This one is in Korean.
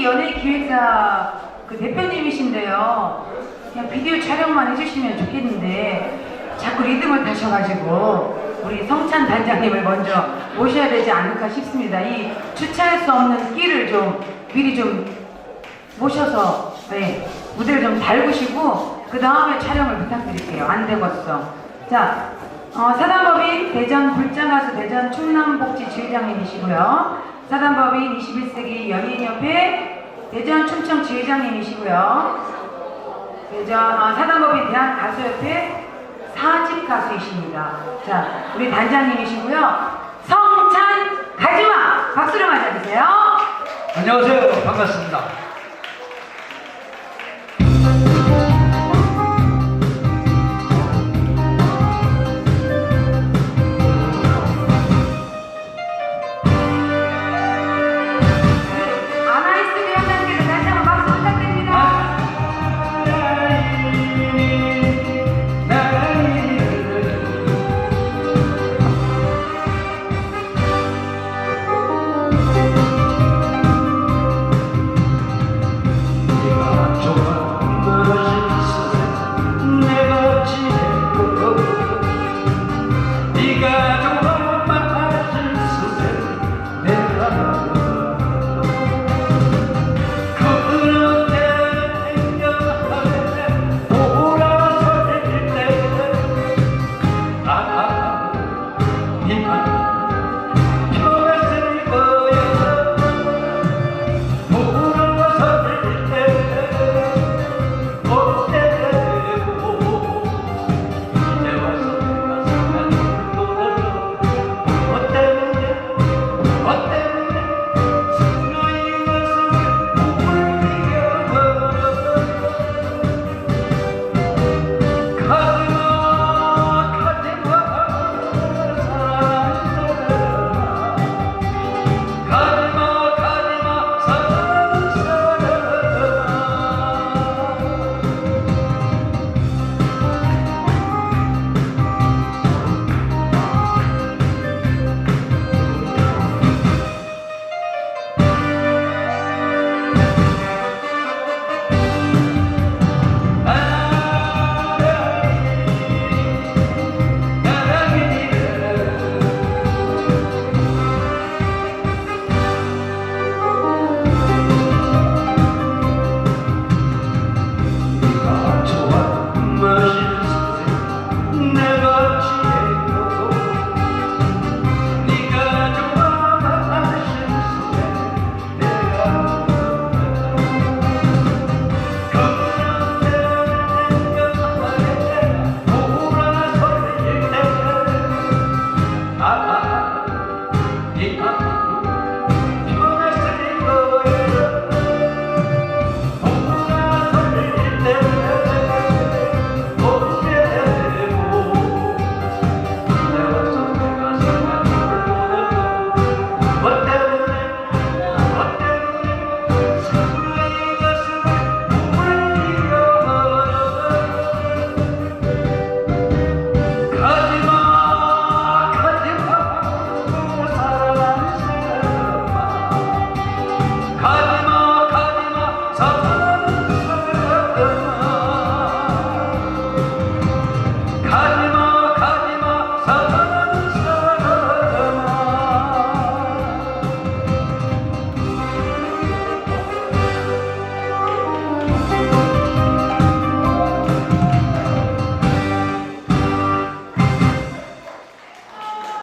21세기 연예 기획사 그 대표님이신데요. 그냥 비디오 촬영만 해주시면 좋겠는데 자꾸 리듬을 타셔가지고 우리 성찬 단장님을 먼저 모셔야 되지 않을까 싶습니다. 이 주차할 수 없는 끼를 좀 미리 좀 모셔서 네, 무대를 좀 달구시고 그 다음에 촬영을 부탁드릴게요. 안 되겠어. 자, 어, 사단법인 대전 불장가수 대전 충남복지 지회장님이시고요. 사단법인 21세기 연예인협회 대전 충청 지회장님이시고요. 대전 어, 사단법인 대한 가수협회 사집 가수이십니다. 자, 우리 단장님이시고요. 성찬 가지마 박수로 맞아주세요. 안녕하세요. 반갑습니다.